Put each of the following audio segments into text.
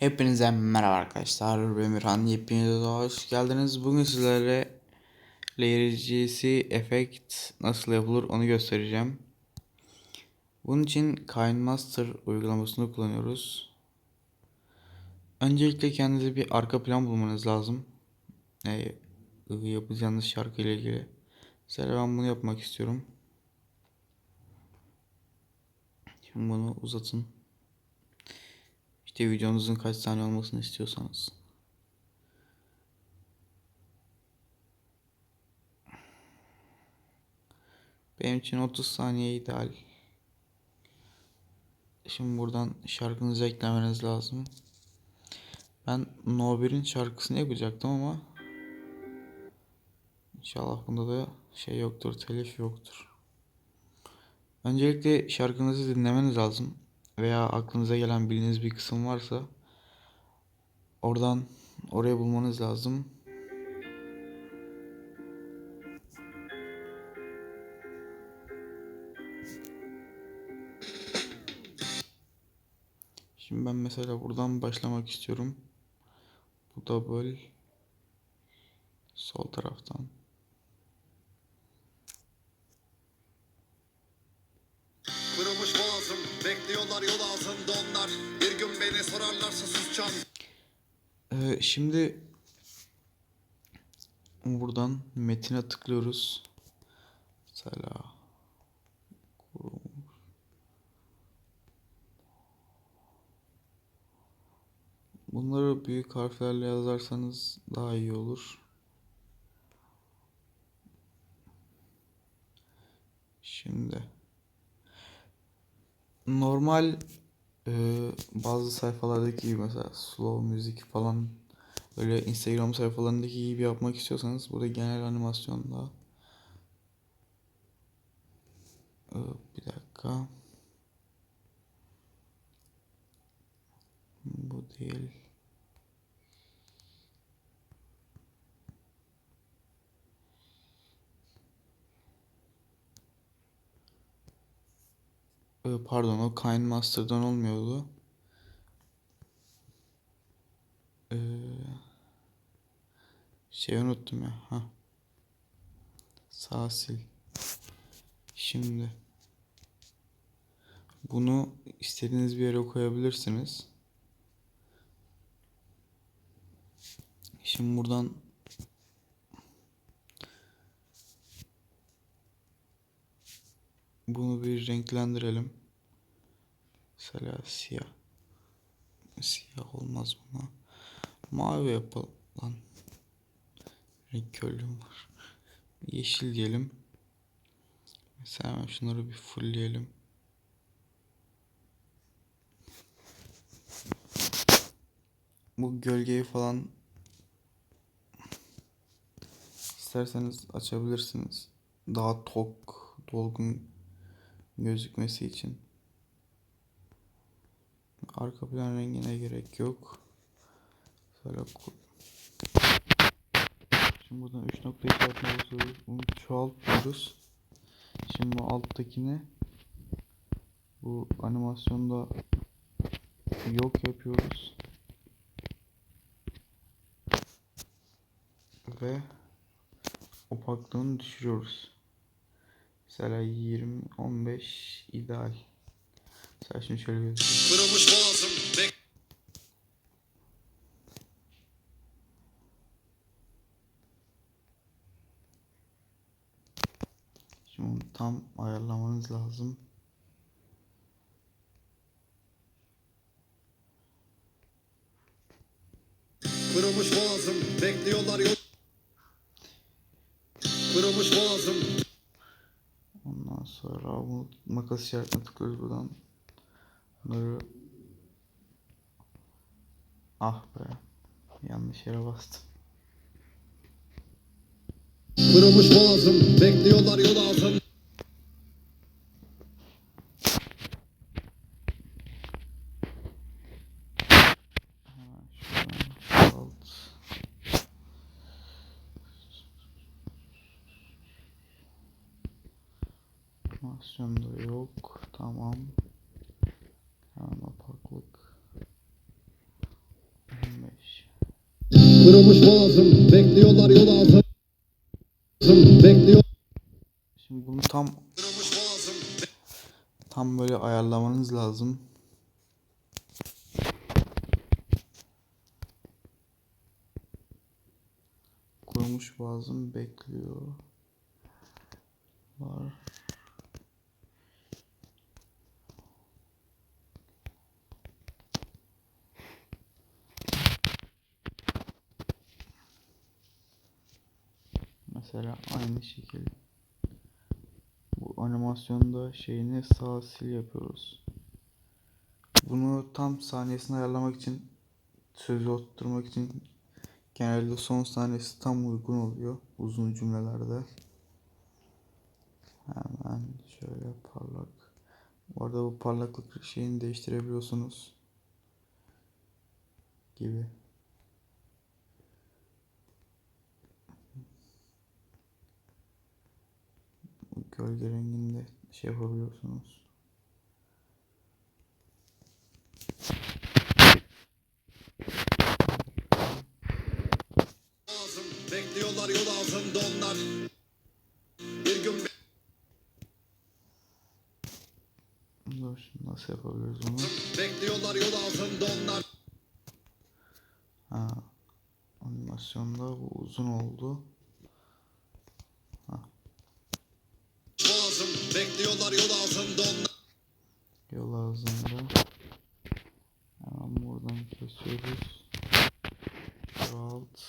Hepinize merhaba arkadaşlar. Ben Emirhan. Yepyeni hoş geldiniz. Bugün sizlere Layer GC efekt nasıl yapılır onu göstereceğim. Bunun için KineMaster uygulamasını kullanıyoruz. Öncelikle kendinize bir arka plan bulmanız lazım. E, yapacağınız şarkı ile ilgili. Mesela ben bunu yapmak istiyorum. Şimdi bunu uzatın. İşte videonuzun kaç saniye olmasını istiyorsanız. Benim için 30 saniye ideal. Şimdi buradan şarkınızı eklemeniz lazım. Ben No 1'in şarkısını yapacaktım ama İnşallah bunda da şey yoktur, telif yoktur. Öncelikle şarkınızı dinlemeniz lazım veya aklınıza gelen bildiğiniz bir kısım varsa oradan oraya bulmanız lazım. Şimdi ben mesela buradan başlamak istiyorum. Bu double sol taraftan. Kırılmış boğazım Bekliyorlar yol ağzında onlar Bir gün beni sorarlarsa susacağım Ee, şimdi buradan metine tıklıyoruz. Mesela Bunları büyük harflerle yazarsanız daha iyi olur. Şimdi normal e, bazı sayfalardaki gibi mesela slow müzik falan böyle Instagram sayfalarındaki gibi yapmak istiyorsanız burada genel animasyonda e, bir dakika. Bu değil pardon o KineMaster'dan olmuyordu. Ee, şey unuttum ya. Ha. Sağ sil. Şimdi bunu istediğiniz bir yere koyabilirsiniz. Şimdi buradan bunu bir renklendirelim. Mesela siyah. Siyah olmaz buna. Mavi yapalım. Renk körlüğüm var. Yeşil diyelim. Mesela şunları bir fullleyelim. Bu gölgeyi falan isterseniz açabilirsiniz. Daha tok, dolgun gözükmesi için. Arka plan rengine gerek yok. Şöyle Şimdi buradan 3 nokta işaretine. Bunu çoğaltıyoruz. Şimdi bu alttakini bu animasyonda yok yapıyoruz. Ve opaklığını düşürüyoruz. Mesela 20 15 ideal. Mesela şimdi şöyle bir Kırılmış boğazım Bek Şimdi onu tam ayarlamanız lazım. Kırılmış boğazım Bekliyorlar yol Kırılmış boğazım Ondan sonra bu makas işaretine tıklıyoruz buradan. Bunları Ah be. Yanlış yere bastım. Kırılmış boğazım Bekliyorlar yol ağzım alt. Animasyonda yok. Tamam. Hemen opaklık. Kırılmış boğazım Bekliyorlar yol ağzım Bekliyor Şimdi bunu tam tam böyle ayarlamanız lazım. Kurumuş boğazım bekliyor. Var. Mesela aynı şekilde bu animasyonda şeyini sağ sil yapıyoruz. Bunu tam saniyesini ayarlamak için sözü oturtmak için genelde son saniyesi tam uygun oluyor uzun cümlelerde. Hemen şöyle parlak. Bu arada bu parlaklık şeyini değiştirebiliyorsunuz. Gibi. Gölge rengini de şey yapabiliyorsunuz. Bekliyorlar yol ağzında onlar Bir gün Dur nasıl yapabiliriz onu? Bekliyorlar yol ağzında onlar Ha, animasyonda bu uzun oldu. Boğazım Bekliyorlar yol ağzında onlar Yol ağzında. Hemen buradan kesiyoruz. Alt.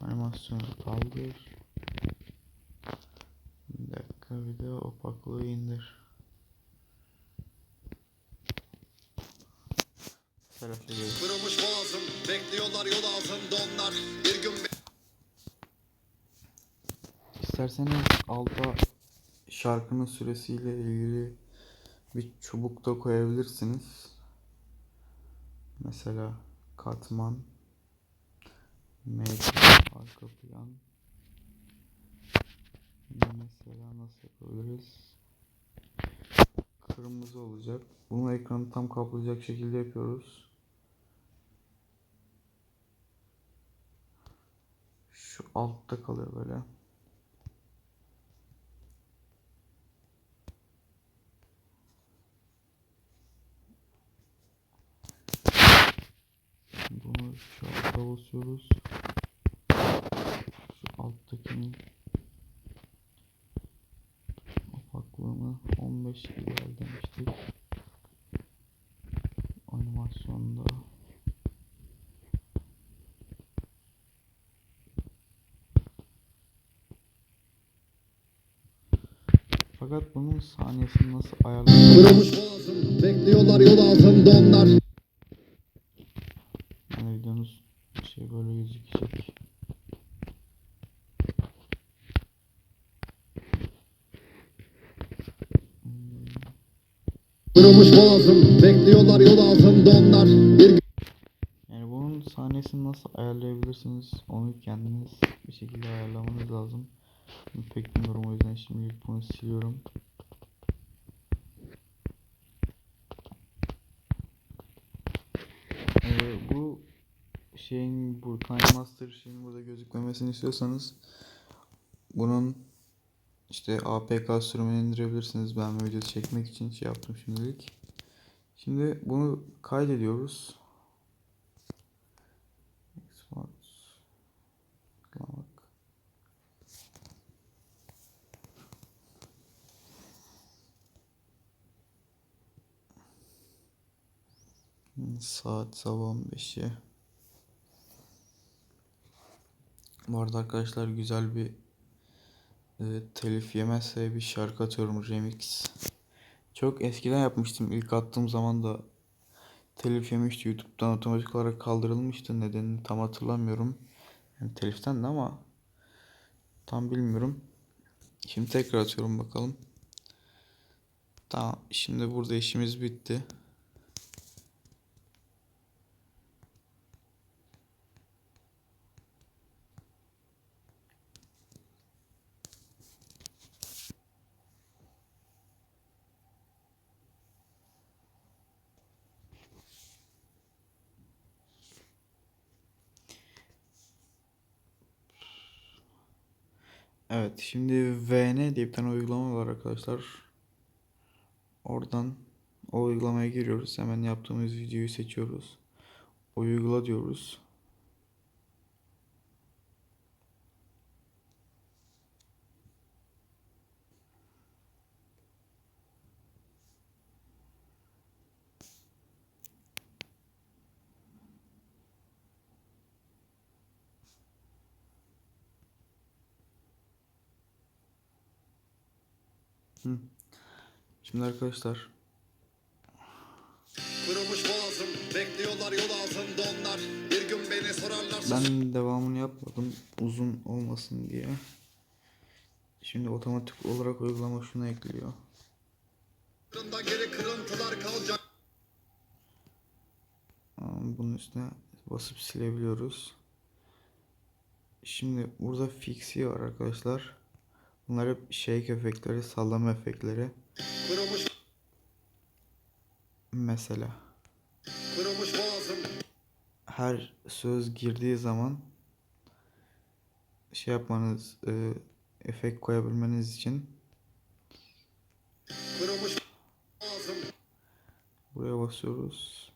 Animasyonu kaldır. Bir dakika bir de opaklığı indir. Kırılmış boğazım Bekliyorlar yol ağzında onlar Bir gün İsterseniz alta şarkının süresiyle ilgili bir çubuk da koyabilirsiniz. Mesela katman, medya, arka plan. Mesela nasıl yapabiliriz? Kırmızı olacak. Bunu ekranı tam kaplayacak şekilde yapıyoruz. Şu altta kalıyor böyle. Bunu şu alta basıyoruz. Şu alttakinin opaklığını 15 gibi demiştik. Animasyonda fakat bunun saniyesini nasıl ayarlayacağız? Kırılmış boğazım Bekliyorlar yol ağzında onlar Yani videonuz şey böyle gözükecek. Kırılmış boğazım Bekliyorlar yol ağzında onlar Bir Yani bunun sahnesini nasıl ayarlayabilirsiniz onu kendiniz bir şekilde ayarlamanız lazım. Pek bilmiyorum o yüzden şimdilik bunu siliyorum. Ee, bu şeyin bu Time Master şeyin burada gözükmemesini istiyorsanız bunun işte APK sürümünü indirebilirsiniz. Ben video çekmek için şey yaptım şimdilik. Şimdi bunu kaydediyoruz. Saat sabah 15'i. Bu arada arkadaşlar güzel bir e, telif yemezse bir şarkı atıyorum remix. Çok eskiden yapmıştım. İlk attığım zaman da telif yemişti. YouTube'dan otomatik olarak kaldırılmıştı. Nedenini tam hatırlamıyorum. Yani teliften de ama tam bilmiyorum. Şimdi tekrar atıyorum bakalım. Tamam. Şimdi burada işimiz bitti. Evet şimdi VN diye bir tane uygulama var arkadaşlar. Oradan o uygulamaya giriyoruz. Hemen yaptığımız videoyu seçiyoruz. Uygula diyoruz. Şimdi arkadaşlar Kırılmış boğazım Bekliyorlar yol ağzında onlar Bir gün beni sorarlarsa ben devamını yapmadım uzun olmasın diye. Şimdi otomatik olarak uygulama şunu ekliyor. Geri kırıntılar kalacak Bunun üstüne basıp silebiliyoruz. Şimdi burada fixi var arkadaşlar. Bunlar hep shake efektleri, sallama efektleri. Kırılmış Mesela Kırılmış boğazım her söz girdiği zaman şey yapmanız, e, efekt koyabilmeniz için Kırılmış boğazım buraya basıyoruz.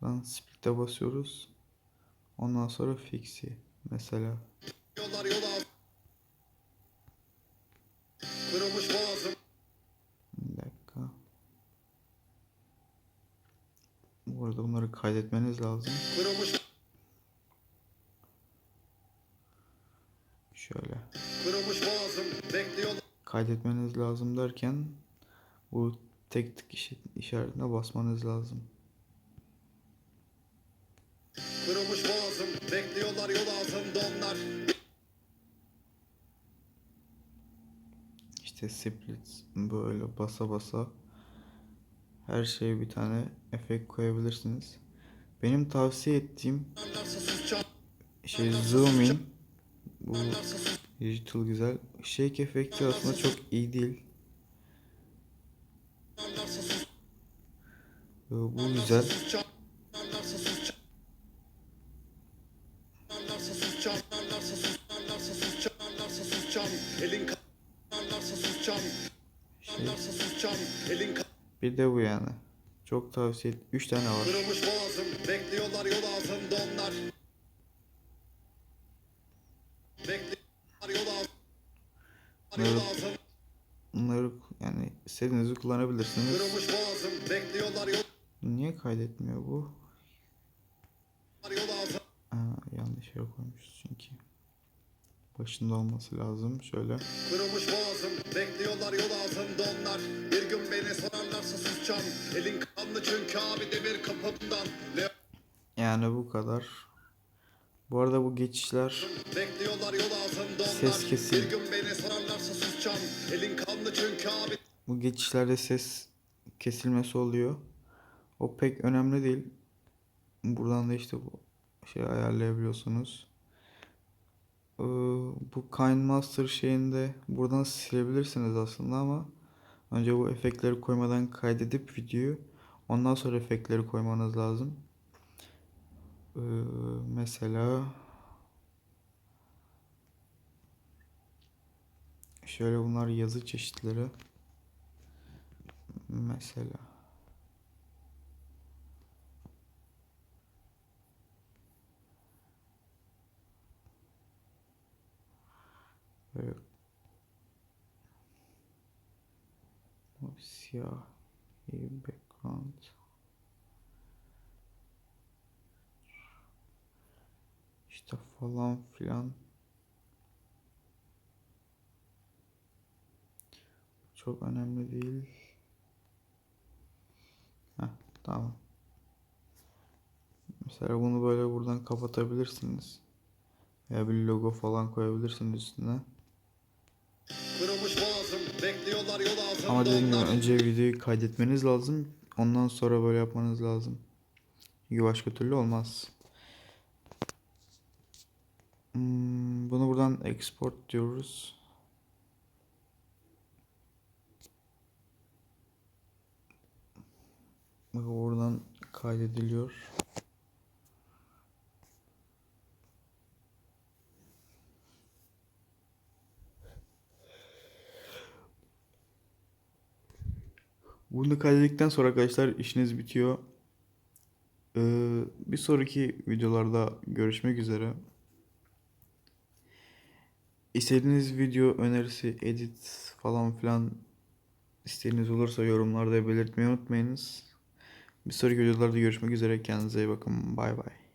Buradan split'e basıyoruz. Ondan sonra fixi mesela. Bekliyorlar yol Kırılmış boğazım Bir dakika. Bu arada bunları kaydetmeniz lazım. Kırılmış Şöyle. Kırılmış boğazım Bekliyorlar Kaydetmeniz lazım derken bu tek tık işaretine basmanız lazım. Kırılmış boğazım Bekliyorlar yol ağzında onlar İşte split böyle basa basa her şeye bir tane efekt koyabilirsiniz. Benim tavsiye ettiğim şey zoom in. Bu digital güzel. Shake efekti aslında çok iyi değil. Bu güzel. Elin bir de bu yani. Çok tavsiye et. 3 tane var. Kırılmış boğazım Bekliyorlar yol ağzında onlar Bekliyorlar yol ağzında Yol Evet. ağzında Bunları yani istediğinizi kullanabilirsiniz. Kırılmış boğazım Bekliyorlar yol Niye kaydetmiyor bu? Yol ağzında Aa, yanlış yere koymuşuz çünkü. Başında olması lazım. Şöyle. Kırılmış boğazım Bekliyorlar yol ağzında onlar Bir gün beni sorarlarsa susacağım Elin kanlı çünkü abi demir kapımdan Ne Yani bu kadar. Bu arada bu geçişler Bekliyorlar yol ağzında onlar Ses kesin. Bir gün beni sorarlarsa susacağım Elin kanlı çünkü abi bu geçişlerde ses kesilmesi oluyor. O pek önemli değil. Buradan da işte bu şey ayarlayabiliyorsunuz. Ee, bu Kind şeyinde buradan silebilirsiniz aslında ama önce bu efektleri koymadan kaydedip videoyu ondan sonra efektleri koymanız lazım. Ee, mesela şöyle bunlar yazı çeşitleri. Mesela o siyah bir background işte falan filan çok önemli değil. Heh, tamam. Mesela bunu böyle buradan kapatabilirsiniz. Veya bir logo falan koyabilirsiniz üstüne. Ama dediğim gibi önce videoyu kaydetmeniz lazım. Ondan sonra böyle yapmanız lazım. Çünkü başka türlü olmaz. Hmm, bunu buradan export diyoruz. Bak oradan kaydediliyor. Bunu kaydettikten sonra arkadaşlar işiniz bitiyor. Ee, bir sonraki videolarda görüşmek üzere. İstediğiniz video önerisi, edit falan filan isteğiniz olursa yorumlarda belirtmeyi unutmayınız. Bir sonraki videolarda görüşmek üzere. Kendinize iyi bakın. Bay bay.